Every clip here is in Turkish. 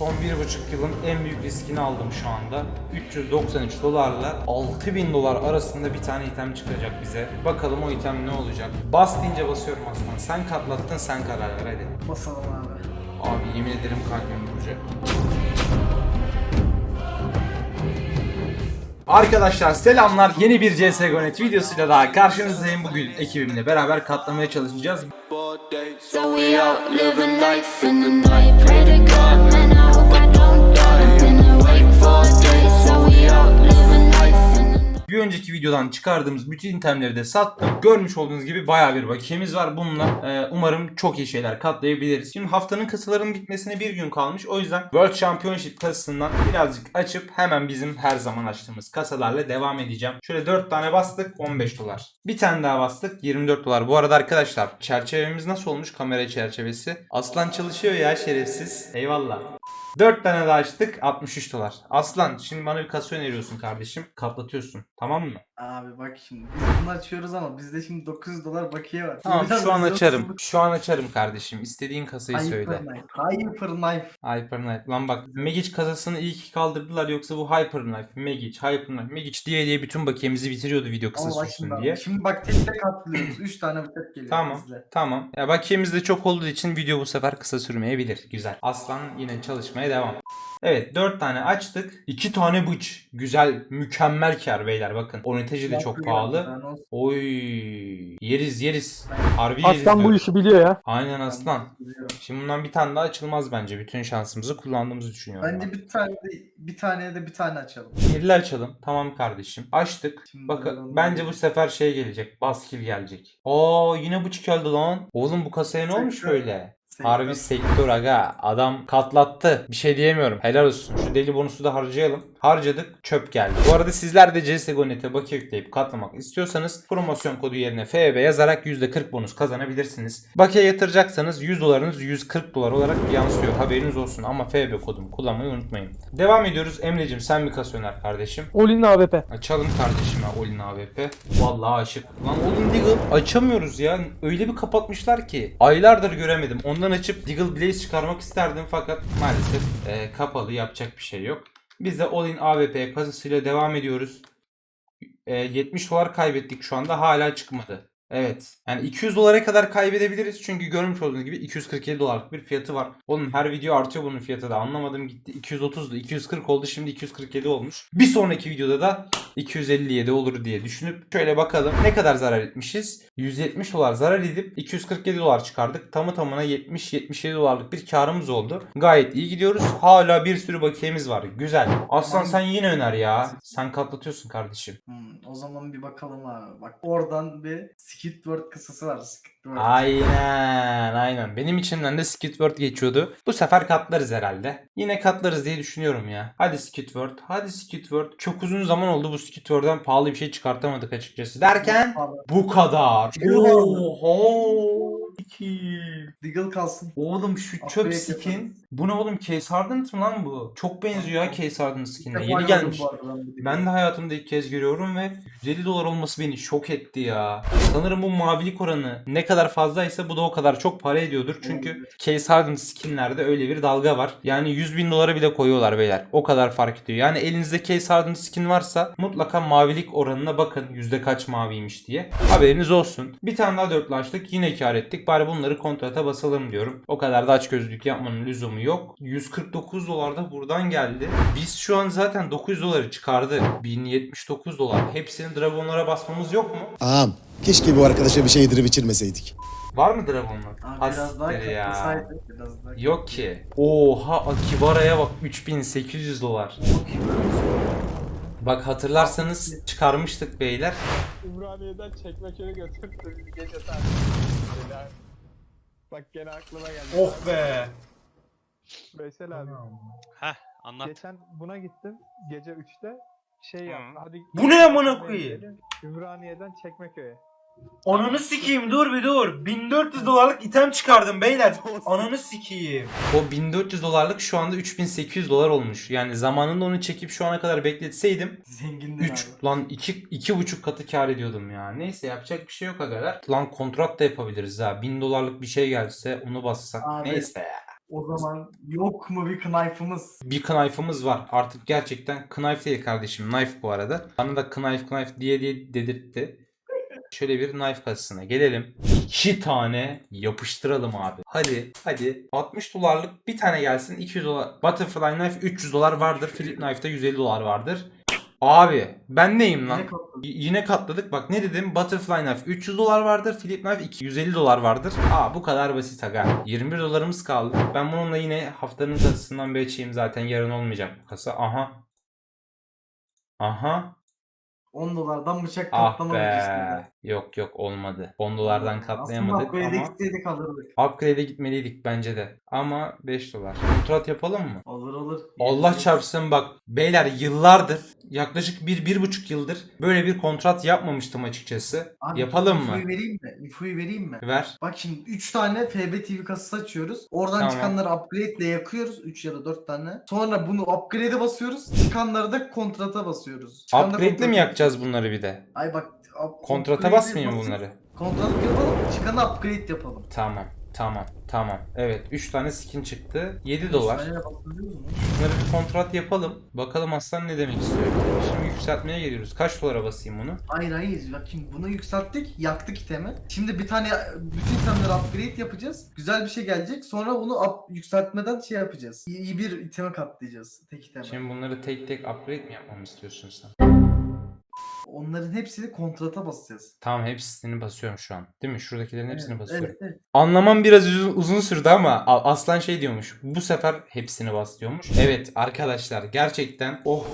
Son bir buçuk yılın en büyük riskini aldım şu anda. 393 dolarla 6000 dolar arasında bir tane item çıkacak bize. Bakalım o item ne olacak. Bas deyince basıyorum aslan. Sen katlattın sen karar ver hadi. Basalım abi. Abi yemin ederim kalbim duracak. Arkadaşlar selamlar. Yeni bir CSGO.net videosuyla daha karşınızdayım. Bugün ekibimle beraber katlamaya çalışacağız. So we out living life in the night. Önceki videodan çıkardığımız bütün itemleri de sattım. Görmüş olduğunuz gibi bayağı bir bakiyemiz var. Bununla e, umarım çok iyi şeyler katlayabiliriz. Şimdi haftanın kasalarının bitmesine bir gün kalmış. O yüzden World Championship kasasından birazcık açıp hemen bizim her zaman açtığımız kasalarla devam edeceğim. Şöyle 4 tane bastık 15 dolar. Bir tane daha bastık 24 dolar. Bu arada arkadaşlar çerçevemiz nasıl olmuş kamera çerçevesi? Aslan çalışıyor ya şerefsiz. Eyvallah. 4 tane daha açtık 63 dolar. Aslan şimdi bana bir kasa öneriyorsun kardeşim. Katlatıyorsun. Tamam mı? Abi bak şimdi biz bunu açıyoruz ama bizde şimdi 900 dolar bakiye var. Tamam Biraz şu an açarım. otuzluk- Şu an açarım kardeşim. İstediğin kasayı söyle. Hyper Knife. Hyper Knife. Hyper Knife. Lan bak Magic kasasını iyi ki kaldırdılar yoksa bu Hyper Knife, Magic, Hyper Knife, Magic diye diye bütün bakiyemizi bitiriyordu video Ama kısa bak sürsün şimdi, diye. şimdi bak tek tek atlıyoruz. 3 tane bıçak geliyor Tamam. bizde. Tamam. Ya bakiyemiz de çok olduğu için video bu sefer kısa sürmeyebilir. Güzel. Aslan yine çalışmaya devam. Evet 4 tane açtık. 2 tane bıç. Güzel, mükemmel kar beyler bakın. Oneteci de çok pahalı. Oy. Yeriz yeriz. Harbi yeriz. Aslan bu diyorum. işi biliyor ya. Aynen aslan. Şimdi bundan bir tane daha açılmaz bence. Bütün şansımızı kullandığımızı düşünüyorum. Bence ben. bir tane de bir taneye de bir tane açalım. Birli açalım. Tamam kardeşim. Açtık. Şimdi Bakın bakalım. bence bu sefer şey gelecek. Baskil gelecek. Aa yine bu geldi lan. Oğlum bu kasaya ne olmuş böyle? Harbi sektör aga. Adam katlattı. Bir şey diyemiyorum. Helal olsun. Şu deli bonusu da harcayalım. Harcadık. Çöp geldi. Bu arada sizler de CSGO.net'e bakiye yükleyip katlamak istiyorsanız promosyon kodu yerine FB yazarak %40 bonus kazanabilirsiniz. Bakiye yatıracaksanız 100 dolarınız 140 dolar olarak yansıyor. Haberiniz olsun ama FB kodumu kullanmayı unutmayın. Devam ediyoruz. Emre'cim sen bir kasa öner kardeşim. Olin AWP. Açalım kardeşime Olin AWP. Vallahi aşık. Lan Olin Deagle açamıyoruz ya. Öyle bir kapatmışlar ki. Aylardır göremedim. Ondan açıp Deagle Blaze çıkarmak isterdim fakat maalesef e, kapalı yapacak bir şey yok. Biz de Olin AWP kasasıyla devam ediyoruz. E, 70 dolar kaybettik şu anda hala çıkmadı. Evet. Yani 200 dolara kadar kaybedebiliriz çünkü görmüş olduğunuz gibi 247 dolarlık bir fiyatı var. Oğlum her video artıyor bunun fiyatı da anlamadım gitti. 230'du 240 oldu şimdi 247 olmuş. Bir sonraki videoda da 257 olur diye düşünüp şöyle bakalım ne kadar zarar etmişiz. 170 dolar zarar edip 247 dolar çıkardık. Tamı tamına 70-77 dolarlık bir karımız oldu. Gayet iyi gidiyoruz. Hala bir sürü bakiyemiz var. Güzel. Aslan sen yine öner ya. Sen katlatıyorsun kardeşim. Hmm, o zaman bir bakalım abi. Bak oradan bir Skidward kısası var. Aynen aynen. Benim içimden de Skidward geçiyordu. Bu sefer katlarız herhalde. Yine katlarız diye düşünüyorum ya. Hadi Skidward. Hadi Skidward. Çok uzun zaman oldu bu Skidward'dan pahalı bir şey çıkartamadık açıkçası. Derken bu kadar. Oho. İki. Deagle kalsın. Oğlum şu çöp Upgrade skin. yaparız. Bu ne oğlum? Case Hardened mı lan bu? Çok benziyor ya Case Hardened defa Yeni gelmiş. ben de hayatımda ilk kez görüyorum ve 150 dolar olması beni şok etti ya. Sanırım bu mavilik oranı ne kadar fazlaysa bu da o kadar çok para ediyordur. Çünkü Case Hardened skinlerde öyle bir dalga var. Yani 100 bin dolara bile koyuyorlar beyler. O kadar fark ediyor. Yani elinizde Case Hardened skin varsa mutlaka mavilik oranına bakın. Yüzde kaç maviymiş diye. Haberiniz olsun. Bir tane daha dörtlü açtık. Yine kar ettik. Bari bunları kontrata basalım diyorum. O kadar da açgözlülük yapmanın lüzumu yok. 149 dolar da buradan geldi. Biz şu an zaten 900 doları çıkardı. 1079 dolar. Hepsini Dragonlara basmamız yok mu? Ağam keşke bu arkadaşa bir şey yedirip içirmeseydik. Var mı Dragonlar? Abi biraz daha Hastiktir ya. Biraz daha Yok ki. Oha Akibara'ya bak 3800 dolar. Bak hatırlarsanız çıkarmıştık beyler. Ümraniye'den Çekmeköy'e götürdü gece saat. Bak gene aklıma geldi. Oh be. Veysel abi. Heh anlat. Geçen buna gittim gece 3'te. Şey yap. Hadi. Bu ne amına koyayım? Ümraniye'den Çekmeköy'e. Ananı sikeyim dur bir dur. 1400 dolarlık item çıkardım beyler. Ananı sikeyim. O 1400 dolarlık şu anda 3800 dolar olmuş. Yani zamanında onu çekip şu ana kadar bekletseydim Zengindin 3 abi. lan 2 iki, buçuk katı kar ediyordum ya. Neyse yapacak bir şey yok agalar. Lan kontrat da yapabiliriz ha. 1000 dolarlık bir şey gelse onu bassak. Abi. Neyse ya. O zaman yok mu bir knife'ımız? Bir knife'ımız var. Artık gerçekten knife değil kardeşim. Knife bu arada. Bana da knife knife diye diye dedirtti. Şöyle bir knife kasasına gelelim. İki tane yapıştıralım abi. Hadi hadi. 60 dolarlık bir tane gelsin. 200 dolar. Butterfly knife 300 dolar vardır. Philip knife'da 150 dolar vardır. Abi ben neyim lan? Ne katladın? Y- yine katladık. Bak ne dedim? Butterfly knife 300 dolar vardır. Philip knife 250 dolar vardır. Aa bu kadar basit aga. 21 dolarımız kaldı. Ben bununla yine haftanın kasasından bir açayım zaten. Yarın olmayacak bu kasa. Aha. Aha. 10 dolardan bıçak Ah katlamadık be. Yok yok olmadı. 10 dolardan katlayamadık Aslında upgrade'e ama gitseydik alırdık. upgrade'e gitmeliydik bence de. Ama 5 dolar. Kontrat yapalım mı? Olur olur. Allah çarpsın bak beyler yıllardır yaklaşık bir, bir buçuk yıldır böyle bir kontrat yapmamıştım açıkçası. Abi, Yapalım mı? infoyu vereyim mi? İnfoyu vereyim mi? Ver. Bak şimdi 3 tane FB TV kasası açıyoruz. Oradan Tamam. çıkanları upgrade ile yakıyoruz. 3 ya da 4 tane. Sonra bunu upgrade'e basıyoruz. Çıkanları da kontrata basıyoruz. Çıkan Upgrade'le mi yakacağız bunları bir de? Ay bak. Kontrata basıyoruz. bunları? Kontrat yapalım. Çıkanı upgrade yapalım. Tamam. Tamam. Tamam. Evet 3 tane skin çıktı. 7 Üç dolar. Bunları bir kontrat yapalım. Bakalım aslan ne demek istiyor. Şimdi yükseltmeye geliyoruz. Kaç dolara basayım bunu? Hayır hayır. Bak şimdi bunu yükselttik. Yaktık itemi. Şimdi bir tane bütün itemleri upgrade yapacağız. Güzel bir şey gelecek. Sonra bunu up, yükseltmeden şey yapacağız. İyi bir iteme katlayacağız. Tek iteme. Şimdi bunları tek tek upgrade mi yapmamı istiyorsun sen? Onların hepsini kontrata basacağız. Tamam hepsini basıyorum şu an. Değil mi? Şuradakilerin hepsini Evet, basıyorum. Evet, evet. Anlamam biraz uzun, uzun sürdü ama A- Aslan şey diyormuş. Bu sefer hepsini bas diyormuş. Evet arkadaşlar gerçekten oh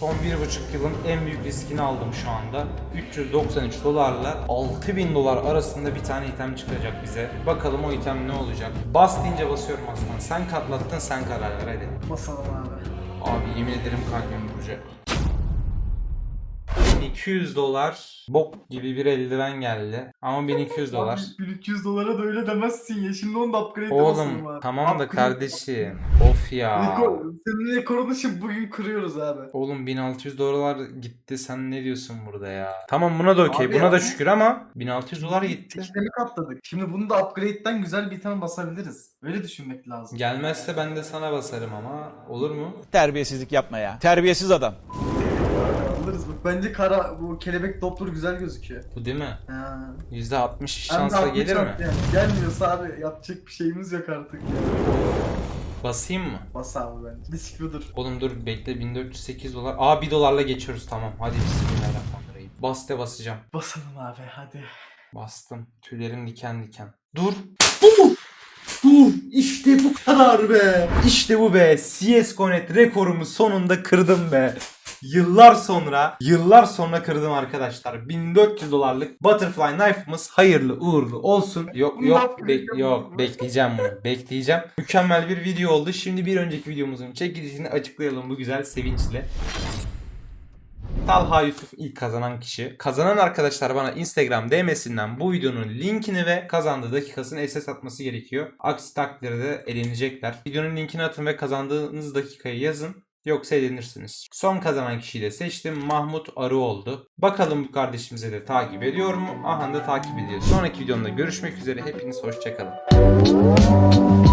son bir buçuk yılın en büyük riskini aldım şu anda. 393 dolarla 6000 dolar arasında bir tane item çıkacak bize. Bakalım o item ne olacak. Bas deyince basıyorum Aslan. Sen katlattın sen karar ver hadi. Basalım abi. Abi yemin ederim kalbim vuracak. 1200 dolar bok gibi bir eldiven geldi. Ama 1200 dolar. Abi 1300 dolara da öyle demezsin ya. Şimdi onu da upgrade Oğlum abi. tamam da Upgrade- kardeşim. Of ya. Rekor, senin rekorunu şimdi bugün kırıyoruz abi. Oğlum 1600 dolar gitti. Sen ne diyorsun burada ya? Tamam buna da okey. Abi Buna da şükür ama 1600 dolar gitti. İşlemi katladık. Şimdi bunu da upgrade'den güzel bir iteme basabiliriz. Öyle düşünmek lazım. Gelmezse ben de sana basarım ama. Olur mu? Terbiyesizlik yapma ya. Terbiyesiz adam. Alırız bak. Bence kara bu kelebek doppler güzel gözüküyor. Bu değil mi? Ha. %60 Hem de şansla 60 gelir mi? yani. Gelmiyorsa abi yapacak bir şeyimiz yok artık. Basayım mı? Bas abi bence. Risk budur. Oğlum dur bekle 1408 dolar. Aa 1 dolarla geçiyoruz tamam. Hadi bismillahirrahmanirrahim. Bas de basacağım. Basalım abi hadi. Bastım. Tüylerim diken diken. Dur. Dur. Dur. İşte bu kadar be. İşte bu be. CSGO.net rekorumu sonunda kırdım be. Yıllar sonra, yıllar sonra kırdım arkadaşlar. 1400 dolarlık Butterfly Knife'ımız hayırlı uğurlu olsun. Yok yok bek- yok bekleyeceğim bunu. Bekleyeceğim. Mükemmel bir video oldu. Şimdi bir önceki videomuzun çekilişini açıklayalım bu güzel sevinçle. Talha Yusuf ilk kazanan kişi. Kazanan arkadaşlar bana Instagram DM'sinden bu videonun linkini ve kazandığı dakikasını SS atması gerekiyor. Aksi takdirde elenecekler. Videonun linkini atın ve kazandığınız dakikayı yazın. Yoksa elenirsiniz. Son kazanan kişiyi de seçtim. Mahmut Arı oldu. Bakalım bu kardeşimize de takip ediyor mu? Aha da takip ediyor. Sonraki videomda görüşmek üzere. Hepiniz hoşçakalın.